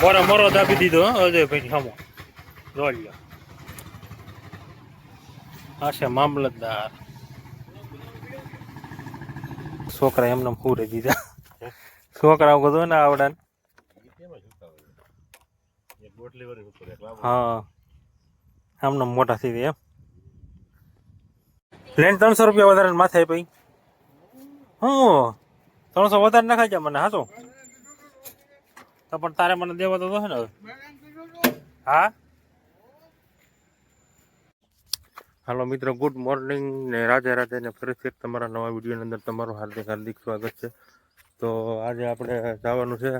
મોરો મોરો દાબી દીધો અજયભાઈ હમો. જોઈ લો આ છે મામલતદાર. છોકરા એમને પૂરે દીધા. છોકરાઓ કીધું ને આવડા હા. આમને મોટા થઈ ગયા એમ. લેન ત્રણસો રૂપિયા વધારે માથે પછી હું. ત્રણસો વધારે નાખાય મને, હાચો? તો પણ તારે મને દેવા તો છે ને હવે. હા? હાલો મિત્રો ગુડ મોર્નિંગ ને રાધે રાધે ને ફરીથી તમારા નવા વિડીયોની અંદર તમારું હાર્દિક હાર્દિક સ્વાગત છે. તો આજે આપણે જવાનું છે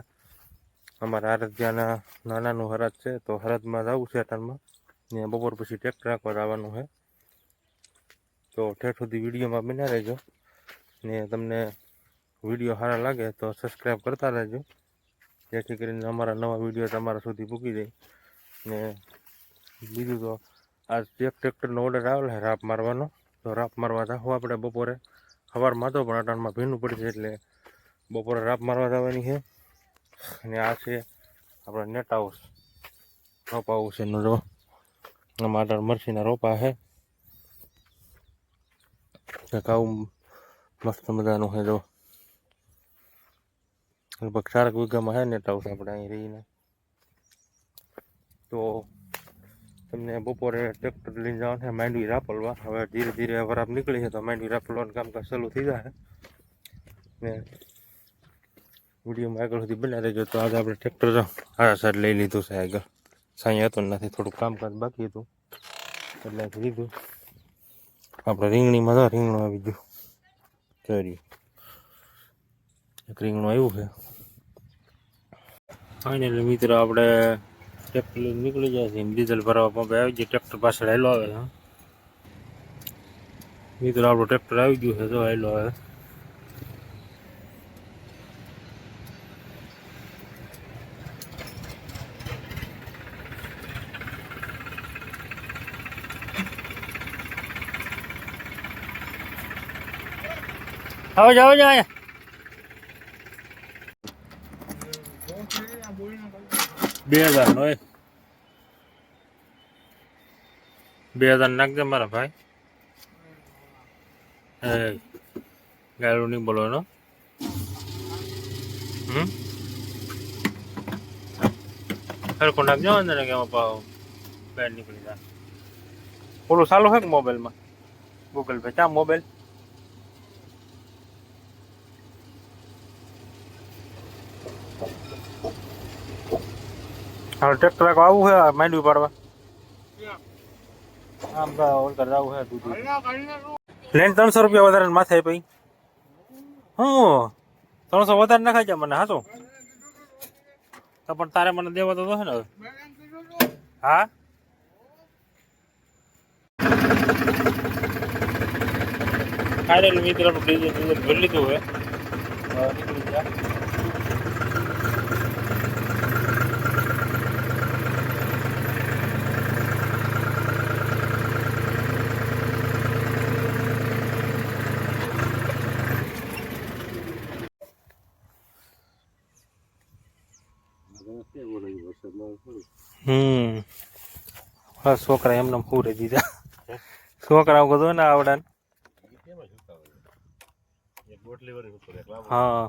અમારા આરાધ્યાના નાનાનું હરાજ છે. તો હરાજમાં જવું છે અટાણમાં. ને બપોર પછી ટ્રેક્ટર રાખવા જવાનું છે. તો ઠેઠ સુધી વિડીયોમાં બિના રહેજો. ને તમને વીડિયો સારા લાગે તો સબસ્ક્રાઈબ કરતા રહેજો. જેથી કરીને અમારા નવા વીડિયો તમારા સુધી પૂકી જાય. ને બીજું તો આ એક ટ્રેક્ટરનો ઓર્ડર આવેલો છે રાપ મારવાનો. તો રાપ મારવા જાઉં આપણે બપોરે. સવારમાં તો પણ અટાણમાં ભીનું પડશે એટલે બપોરે રાપ મારવા જવાની છે. અને આ છે આપણે નેટ હાઉસ રોપા હાઉસ એનો જો. આમાં અટાણ મરસીના રોપા છે. ઘઉં મસ્ત મજાનું છે જો. લગભગ ચારક વીઘામાં છે નેટ હાઉસ આપણે અહીં રહીને તો તમને બપોરે ટ્રેક્ટર લઈને જવાનું છે, માંડવી રાપલવા. હવે ધીરે ધીરે વરાપ નીકળી છે, તો માંડવી રાપલવાનું કામકાજ ચાલુ થઈ જશે ને વિડીયોમાં આગળ સુધી બન્યા રહેજો. તો આજે આપણે ટ્રેક્ટર આ સાઈડ લઈ લીધું છે આગળ. સાંઈ હતું નથી, થોડુંક કામકાજ બાકી હતું. એટલે લીધું. આપણે રીંગણીમાં તો રીંગણું આવી ગયું. ચોર્યું. એક રીંગણું આવ્યું છે. ફાઇનલી મિત્રો આપણે ટ્રેક્ટર નીકળી જાય છે ડીઝલ ભરવા પંપે આવી જાય ટ્રેક્ટર પાછળ હેલો આવે છે મિત્રો આપણું ટ્રેક્ટર આવી ગયું છે, તો હેલો આવે. આવો જાઓ જાઓ બે હજાર નો એ. બે હજાર નાખજે મારા ભાઈ. હે ગાળું નહીં બોલવાનો. હમ? સરખું નાખજો અંદર કે એમાં નીકળી જાય. ઓલું ચાલુ છે કે મોબાઈલમાં? Google pay? ચા મોબાઈલ? હા ટ્રેક્ટર રાખવા આવું છે માંડવી પાડવા આમ તો ઓલકર જવું છે દૂધ લેન ત્રણસો રૂપિયા વધારે માથે પઈ હું ત્રણસો વધારે નખાઈ જાય મને હાચો તો પણ તારે મને દેવા તો છે ને હવે હા ફાઇનલ મિત્ર ડીઝલ ડીઝલ ભરી લીધું હવે હવે નીકળી ગયા હમ. હા, છોકરા એમને પૂરે દીધા. છોકરાઓ કીધું ને આવડા હા.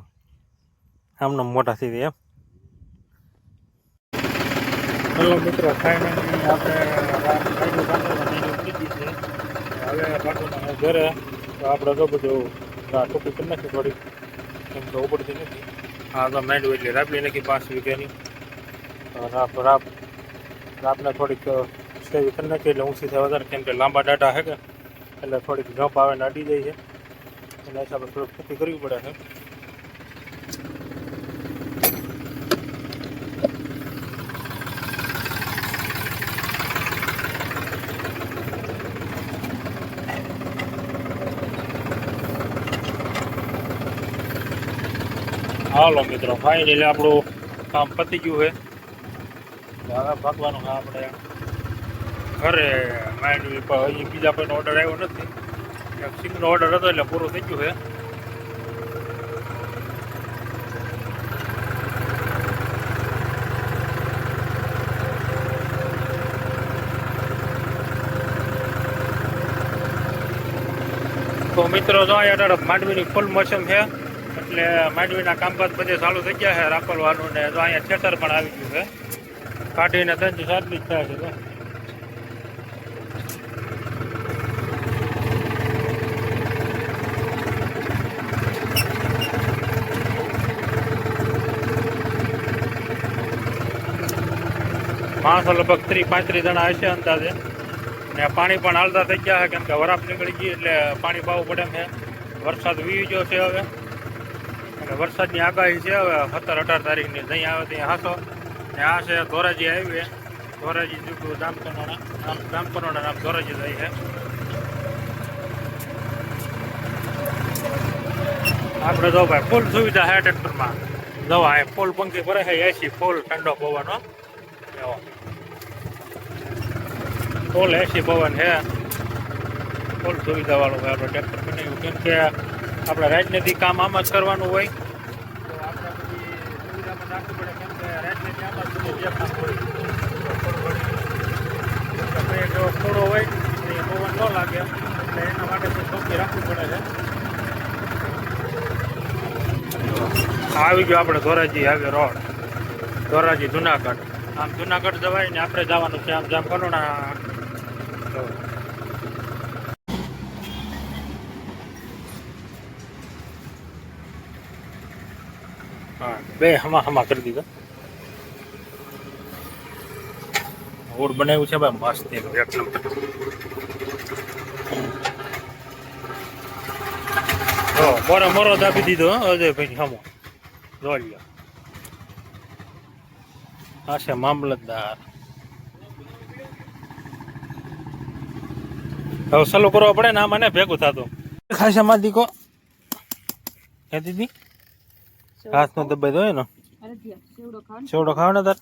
આમને મોટા થઈ ગયા એમ. હેલો મિત્રો ફાઇનલી આપણે હવે તો આપણે તો બધું ટોપી કરી નાખી થોડી એમ તો ઉપડતી નથી. હા, તો માંડવી એટલે રાપલી નાખી, પાંચ વીઘાની. રાપ રાપ રાપને થોડીક સેવી કરી નાખી એટલે ઊંચી થાય વધારે, કેમ કે લાંબા ડાટા હે કે, એટલે થોડીક જંપ આવે ને અડી જાય છે. એના હિસાબે થોડુંક ખેતી કરવી પડે છે હાલો મિત્રો ફાઇનલી આપણું કામ પતી ગયું છે. હવે ભાગવાનું આપણે ઘરે માંડવી હજી બીજા કોઈનો ઓર્ડર આવ્યો નથી. એક સિંગનો ઓર્ડર હતો એટલે પૂરો થઈ ગયું છે. તો મિત્રો, જો અહીંયા માંડવીની ફૂલ મોસમ છે, એટલે માંડવીના કામકાજ બધે ચાલુ થઈ ગયા છે રાખોલવાનું ને જો અહીંયા થિયેટર પણ આવી ગયું છે. કાઢીને ત્રણ ચાર દી થયા છે જો. માણસો લગભગ ત્રીસ, પાંત્રીસ જણા હશે અંદાજે. ને પાણી પણ હાલતા થઈ ગયા છે, કેમ કે વરાપ નીકળી ગઈ એટલે પાણી પાવું પડે છે. વરસાદ વી ગયો છે હવે. અને વરસાદની આગાહી છે હવે સત્તર અઢાર તારીખની. નહીં આવે ત્યાં ને આ છે ધોરાજી હાઈવે. ધોરાજી જુગુ દામકનોડા નામ દામકનોડા નામ ધોરાજી જાય છે. આપણે જો ભાઈ ફૂલ સુવિધા છે ટ્રેક્ટરમાં. દવા એ ફૂલ પંખી ભરે છે એસી ફૂલ ઠંડો પવન એવો ફૂલ એસી પવન છે. ફૂલ સુવિધા વાળું હોય આપણે ટ્રેક્ટર બનાવ્યું કેમ કે આપણે રાજનીતિ કામ આમ જ કરવાનું હોય તો આપણે બધી સુવિધામાં રાખવું પડે કેમ કે રાજનીતિ આમ જ બધું જે કામ હોય આપણે જો થોડો હોય એ પવન ન લાગે એના માટે તો ચોખ્ખી રાખવું પડે છે આવી ગયો આપણે ધોરાજી હાઈવે રોડ. ધોરાજી જુનાગઢ. આમ જુનાગઢ જવાય ને આપણે જવાનું છે આમ જામ કરોડા બે હમા હમા કરી દીધા. રોડ બનાવ્યું છે ભાઈ મસ્ત એક નંબર મોરો મોરો દાબી દીધો હો અજયભાઈ હમો. જોડ્યો આ છે મામલતદાર. હવે સલો કરવો પડે ને આ મને ભેગું થતું. ખાસા માં દીકો. હે દીદી? હાથ નો દબાઈ દો એનો સેવડો ખાવ ને તાર.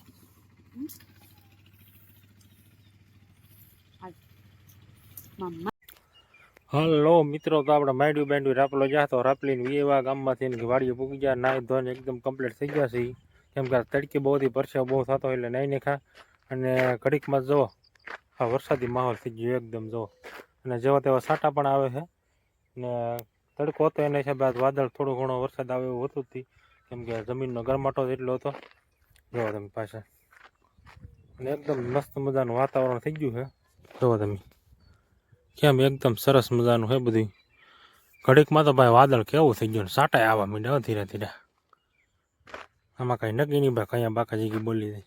હલો મિત્રો, તો આપણે માંડ્યું બાંડ્યું રાપલો જ્યાં તો રાપલીને એવા ગામમાંથી વાડીઓ પૂગી ગયા નાઈ ધોઈને એકદમ કમ્પ્લીટ થઈ ગયા છે. કેમ કે તડકી બહુ હતી પરસેવો બહુ થતો એટલે નાઈ ખા. અને ઘડીકમાં જો, આ વરસાદી માહોલ થઈ ગયો એકદમ જુઓ અને જેવા તેવા સાટા પણ આવે છે. ને તડકો હતો એના હિસાબે આજ વાદળ થોડો ઘણો વરસાદ આવે એવું હતું જ કેમ કે જમીનનો ગરમાટો જ એટલો હતો. જોવા તમે પાછા. અને એકદમ મસ્ત મજાનું વાતાવરણ થઈ ગયું છે. જુઓ તમે. કેમ એકદમ સરસ મજાનું છે બધું ઘડીકમાં તો ભાઈ વાદળ કેવું થઈ ગયું સાટાય આવવા માંડ્યા હો ધીરે ધીરે. આમાં કાંઈ નક્કી નહીં, ભાઈ કયા બાકા જીગી બોલી દઈ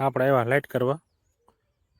આપણે એવા લાઇટ કરવા.